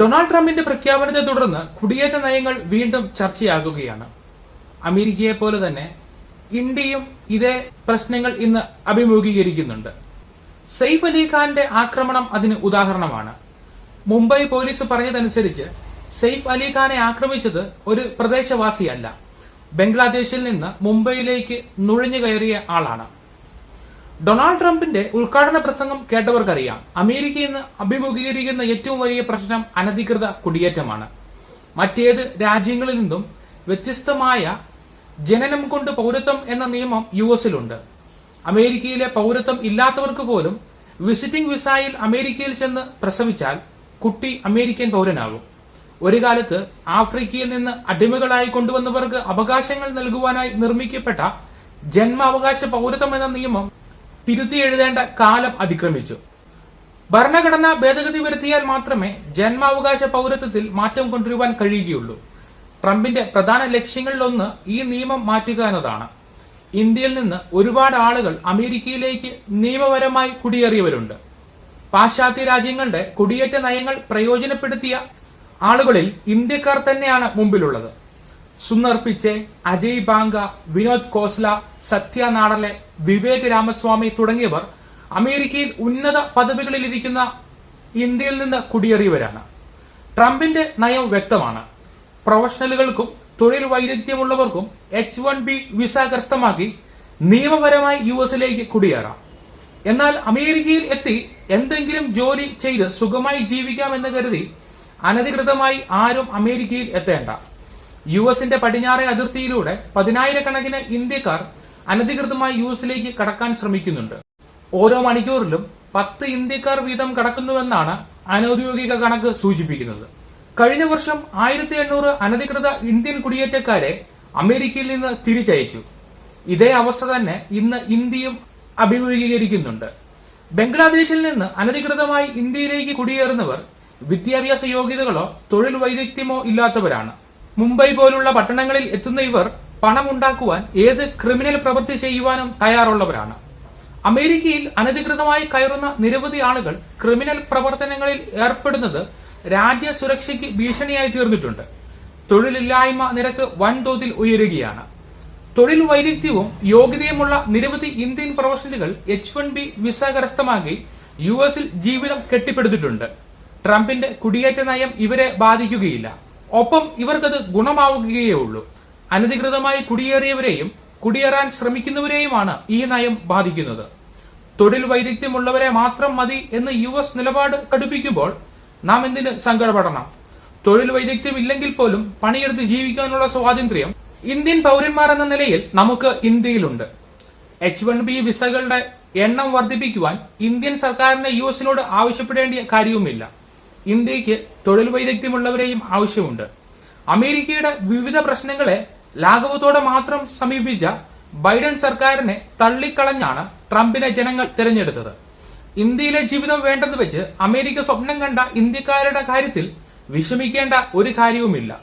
Donald ട്രംപിന്റെ പ്രഖ്യാപനത്തെ തുടർന്ന് കുടിയേറ്റ നയങ്ങൾ വീണ്ടും ചർച്ചയാകുകയാണ്. അമേരിക്കയെ പോലെ തന്നെ ഇന്ത്യയും ഇതേ പ്രശ്നങ്ങൾ ഇന്ന് അഭിമുഖീകരിക്കുന്നുണ്ട്. സെയ്ഫ് അലി ഖാന്റെ ആക്രമണം അതിന് ഉദാഹരണമാണ്. മുംബൈ പോലീസ് പറഞ്ഞതനുസരിച്ച് സെയ്ഫ് അലി ഖാനെ ആക്രമിച്ചത് ഒരു പ്രദേശവാസിയല്ല. ബംഗ്ലാദേശിൽ നിന്ന് മുംബൈയിലേക്ക് നുഴഞ്ഞു കയറിയ ആളാണ്. ഡൊണാൾഡ് ട്രംപിന്റെ ഉദ്ഘാടന പ്രസംഗം കേട്ടവർക്കറിയാം. അമേരിക്ക ഇന്ന് അഭിമുഖീകരിക്കുന്ന ഏറ്റവും വലിയ പ്രശ്നം അനധികൃത കുടിയേറ്റമാണ്. മറ്റേത് രാജ്യങ്ങളിൽ നിന്നും വ്യത്യസ്തമായ ജനനം കൊണ്ട് പൗരത്വം എന്ന നിയമം യു എസിലുണ്ട്. അമേരിക്കയിലെ പൗരത്വം ഇല്ലാത്തവർക്ക് പോലും വിസിറ്റിംഗ് വിസയിൽ അമേരിക്കയിൽ ചെന്ന് പ്രസവിച്ചാൽ കുട്ടി അമേരിക്കൻ പൗരനാകും. ഒരു കാലത്ത് ആഫ്രിക്കയിൽ നിന്ന് അടിമകളായി കൊണ്ടുവന്നവർക്ക് അവകാശങ്ങൾ നൽകുവാനായി നിർമ്മിക്കപ്പെട്ട ജന്മാവകാശ പൗരത്വം എന്ന നിയമം തിരുത്തി എഴുതേണ്ട കാലം അതിക്രമിച്ചു. ഭരണഘടനാ ഭേദഗതി വരുത്തിയാൽ മാത്രമേ ജന്മാവകാശ പൗരത്വത്തിൽ മാറ്റം കൊണ്ടുവരുവാൻ കഴിയുകയുള്ളൂ. ട്രംപിന്റെ പ്രധാന ലക്ഷ്യങ്ങളിലൊന്ന് ഈ നിയമം മാറ്റുക എന്നതാണ്. ഇന്ത്യയിൽ നിന്ന് ഒരുപാട് ആളുകൾ അമേരിക്കയിലേക്ക് നിയമപരമായി കുടിയേറിയവരുണ്ട്. പാശ്ചാത്യ രാജ്യങ്ങളുടെ കുടിയേറ്റ നയങ്ങൾ പ്രയോജനപ്പെടുത്തിയ ആളുകളിൽ ഇന്ത്യക്കാർ തന്നെയാണ് മുമ്പിലുള്ളത്. സുന്ദർ പിച്ചെ അജയ് ബാങ്ക വിനോദ് കോസ്ല സത്യ നാടലെ വിവേക് രാമസ്വാമി തുടങ്ങിയവർ അമേരിക്കയിൽ ഉന്നത പദവികളിലിരിക്കുന്ന ഇന്ത്യയിൽ നിന്ന് കുടിയേറിയവരാണ്. ട്രംപിന്റെ നയം വ്യക്തമാണ്. പ്രൊഫഷണലുകൾക്കും തൊഴിൽ വൈദഗ്ധ്യമുള്ളവർക്കും എച്ച് വൺ ബി വിസ കരസ്ഥമാക്കി നിയമപരമായി യു എസിലേക്ക് കുടിയേറാം. എന്നാൽ അമേരിക്കയിൽ എത്തി എന്തെങ്കിലും ജോലി ചെയ്ത് സുഖമായി ജീവിക്കാം ജീവിക്കാമെന്ന് കരുതി അനധികൃതമായി ആരും അമേരിക്കയിൽ എത്തേണ്ട. യു എസിന്റെ പടിഞ്ഞാറേ അതിർത്തിയിലൂടെ പതിനായിരക്കണക്കിന് ഇന്ത്യക്കാർ അനധികൃതമായി യു എസിലേക്ക് കടക്കാൻ ശ്രമിക്കുന്നുണ്ട്. ഓരോ മണിക്കൂറിലും പത്ത് ഇന്ത്യക്കാർ വീതം കടക്കുന്നുവെന്നാണ് അനൌദ്യോഗിക കണക്ക് സൂചിപ്പിക്കുന്നത്. കഴിഞ്ഞ വർഷം ആയിരത്തി എണ്ണൂറ് അനധികൃത ഇന്ത്യൻ കുടിയേറ്റക്കാരെ അമേരിക്കയിൽ നിന്ന് തിരിച്ചയച്ചു. ഇതേ അവസ്ഥ തന്നെ ഇന്ന് ഇന്ത്യയും അഭിമുഖീകരിക്കുന്നുണ്ട്. ബംഗ്ലാദേശിൽ നിന്ന് അനധികൃതമായി ഇന്ത്യയിലേക്ക് കുടിയേറുന്നവർ വിദ്യാഭ്യാസ യോഗ്യതകളോ തൊഴിൽ വൈദഗ്ധ്യമോ ഇല്ലാത്തവരാണ്. മുംബൈ പോലുള്ള പട്ടണങ്ങളിൽ എത്തുന്ന ഇവർ പണമുണ്ടാക്കുവാൻ ഏത് ക്രിമിനൽ പ്രവൃത്തി ചെയ്യുവാനും തയ്യാറുള്ളവരാണ്. അമേരിക്കയിൽ അനധികൃതമായി കയറുന്ന നിരവധി ആളുകൾ ക്രിമിനൽ പ്രവർത്തനങ്ങളിൽ ഏർപ്പെടുന്നത് രാജ്യ സുരക്ഷയ്ക്ക് ഭീഷണിയായി തീർന്നിട്ടുണ്ട്. തൊഴിലില്ലായ്മ നിരക്ക് വൻതോതിൽ ഉയരുകയാണ്. തൊഴിൽ വൈദഗ്ധ്യവും യോഗ്യതയുമുള്ള നിരവധി ഇന്ത്യൻ പ്രൊഫഷണലുകൾ എച്ച് വൺ ബി വിസ കരസ്ഥമാക്കി യു എസിൽ ജീവിതം കെട്ടിപ്പടുത്തിട്ടുണ്ട്. ട്രംപിന്റെ കുടിയേറ്റ നയം ഇവരെ ബാധിക്കുകയില്ല. ഒപ്പം ഇവർക്കത് ഗുണമാവുകയേ ഉള്ളൂ. അനധികൃതമായി കുടിയേറിയവരെയും കുടിയേറാൻ ശ്രമിക്കുന്നവരെയുമാണ് ഈ നയം ബാധിക്കുന്നത്. തൊഴിൽ വൈദഗ്ധ്യമുള്ളവരെ മാത്രം മതി എന്ന് യു എസ് നിലപാട് കടുപ്പിക്കുമ്പോൾ നാം എന്തിന് സങ്കടപ്പെടണം? തൊഴിൽ വൈദഗ്ധ്യം ഇല്ലെങ്കിൽ പോലും പണിയെടുത്ത് ജീവിക്കാനുള്ള സ്വാതന്ത്ര്യം ഇന്ത്യൻ പൗരന്മാർ എന്ന നിലയിൽ നമുക്ക് ഇന്ത്യയിലുണ്ട്. എച്ച് വൺ ബി വിസകളുടെ എണ്ണം വർദ്ധിപ്പിക്കുവാൻ ഇന്ത്യൻ സർക്കാരിനെ യു എസിനോട് ആവശ്യപ്പെടേണ്ട കാര്യവുമില്ല. ഇന്ത്യയ്ക്ക് തൊഴിൽ വൈദഗ്ധ്യമുള്ളവരെയും ആവശ്യമുണ്ട്. അമേരിക്കയുടെ വിവിധ പ്രശ്നങ്ങളെ ലാഘവത്തോടെ മാത്രം സമീപിച്ച ബൈഡൻ സർക്കാരിനെ തള്ളിക്കളഞ്ഞാണ് ട്രംപിനെ ജനങ്ങൾ തിരഞ്ഞെടുത്തത്. ഇന്ത്യയിലെ ജീവിതം വേണ്ടെന്ന് വെച്ച് അമേരിക്ക സ്വപ്നം കണ്ട ഇന്ത്യക്കാരുടെ കാര്യത്തിൽ വിഷമിക്കേണ്ട ഒരു കാര്യവുമില്ല.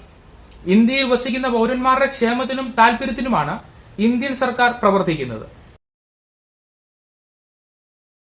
ഇന്ത്യയിൽ വസിക്കുന്ന പൗരന്മാരുടെ ക്ഷേമത്തിനും താൽപര്യത്തിനുമാണ് ഇന്ത്യൻ സർക്കാർ പ്രവർത്തിക്കുന്നത്.